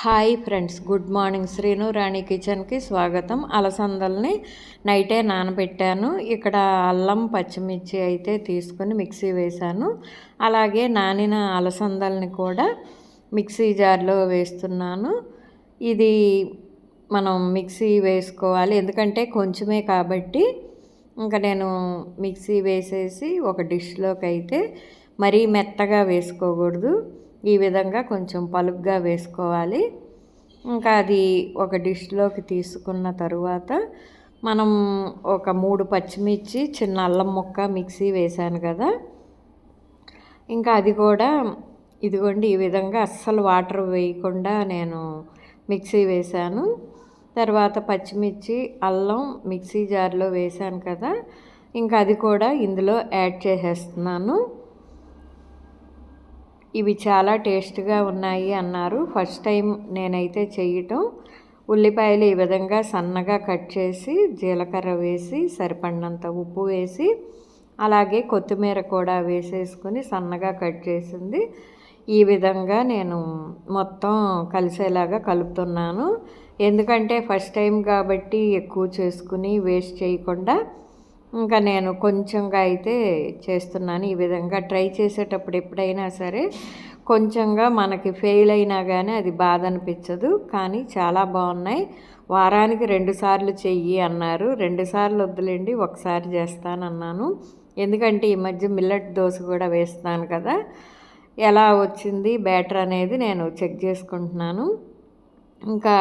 Hi friends good morning. Sreenu Rani కిచెన్కి స్వాగతం. అలసందల్ని నైటే నానబెట్టాను. ఇక్కడ అల్లం పచ్చిమిర్చి అయితే తీసుకొని మిక్సీ వేశాను. అలాగే నానిన అలసందల్ని కూడా మిక్సీ జార్లో వేస్తున్నాను. ఇది మనం మిక్సీ వేసుకోవాలి. ఎందుకంటే కొంచెమే కాబట్టి ఇంకా నేను మిక్సీ వేసేసి ఒక డిష్లోకి అయితే మరీ మెత్తగా వేసుకోకూడదు. ఈ విధంగా కొంచెం పలుగ్గా వేసుకోవాలి. ఇంకా అది ఒక డిష్లోకి తీసుకున్న తరువాత మనం ఒక మూడు పచ్చిమిర్చి చిన్న అల్లం ముక్క మిక్సీ వేశాను కదా. ఇంకా అది కూడా ఇదిగోండి ఈ విధంగా అస్సలు వాటర్ వేయకుండా నేను మిక్సీ వేశాను. తర్వాత పచ్చిమిర్చి అల్లం మిక్సీ జార్లో వేశాను కదా. ఇంకా అది కూడా ఇందులో యాడ్ చేసేస్తున్నాను. ఇవి చాలా టేస్ట్గా ఉన్నాయి అన్నారు. ఫస్ట్ టైం నేనైతే చేయటం ఉల్లిపాయలు ఈ విధంగా సన్నగా కట్ చేసి జీలకర్ర వేసి సరిపడినంత ఉప్పు వేసి అలాగే కొత్తిమీర కూడా వేసేసుకొని సన్నగా కట్ చేసింది. ఈ విధంగా నేను మొత్తం కలిసేలాగా కలుపుతున్నాను. ఎందుకంటే ఫస్ట్ టైం కాబట్టి ఎక్కువ చేసుకుని వేస్ట్ చేయకుండా ఇంకా నేను కొంచెంగా అయితే చేస్తున్నాను. ఈ విధంగా ట్రై చేసేటప్పుడు ఎప్పుడైనా సరే కొంచెంగా మనకి ఫెయిల్ అయినా కానీ అది బాధ అనిపించదు. కానీ చాలా బాగున్నాయి. వారానికి రెండుసార్లు చెయ్యి అన్నారు. రెండుసార్లు వద్దులేండి ఒకసారి చేస్తానన్నాను. ఎందుకంటే ఈ మధ్య మిల్లెట్ దోశ కూడా వేస్తాను కదా. ఎలా వచ్చింది బ్యాటర్ అనేది నేను చెక్ చేసుకుంటున్నాను. ఇంకా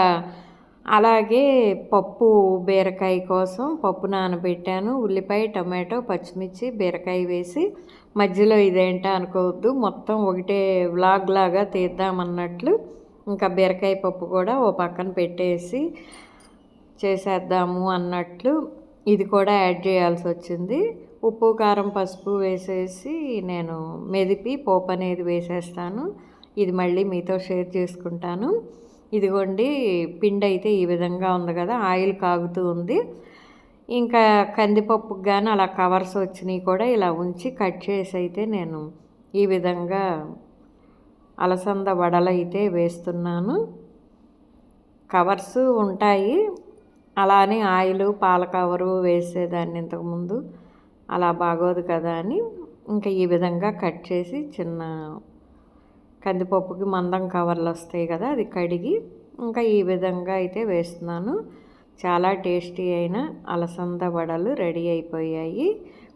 అలాగే పప్పు బీరకాయ కోసం పప్పు నానబెట్టాను. ఉల్లిపాయ టమాటో పచ్చిమిర్చి బీరకాయ వేసి మధ్యలో ఇదేంటా అనుకోవద్దు. మొత్తం ఒకటే వ్లాగ్ లాగా తీద్దామన్నట్లు ఇంకా బీరకాయ పప్పు కూడా ఓ పక్కన పెట్టేసి చేసేద్దాము అన్నట్లు ఇది కూడా యాడ్ చేయాల్సి వచ్చింది. ఉప్పు కారం పసుపు వేసేసి నేను మెదిపి పోపు అనేది వేసేస్తాను. ఇది మళ్ళీ మీతో షేర్ చేసుకుంటాను. ఇదిగోండి పిండి అయితే ఈ విధంగా ఉంది కదా ఆయిల్ కాగుతూ ఉంది. ఇంకా కందిపప్పుకి కానీ అలా కవర్స్ వచ్చినాయి కూడా ఇలా ఉంచి కట్ చేసి అయితే నేను ఈ విధంగా అలసంద వడలు అయితే వేస్తున్నాను. కవర్స్ ఉంటాయి. అలానే ఆయిల్ పాల కవరు వేసేదాన్ని ఇంతకుముందు అలా బాగోదు కదా అని ఇంకా ఈ విధంగా కట్ చేసి చిన్న కందిపప్పుకి మందం కవర్లు వస్తాయి కదా అది కడిగి ఇంకా ఈ విధంగా అయితే వేస్తున్నాను. చాలా టేస్టీ అయిన అలసంద వడలు రెడీ అయిపోయాయి.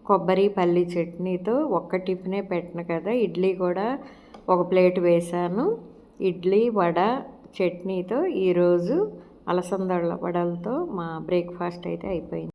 కొబ్బరి పల్లి చట్నీతో ఒక్క టిఫినే పెట్టిన కదా ఇడ్లీ కూడా ఒక ప్లేట్ వేశాను. ఇడ్లీ వడ చట్నీతో ఈరోజు అలసంద వడలతో మా బ్రేక్ఫాస్ట్ అయితే అయిపోయింది.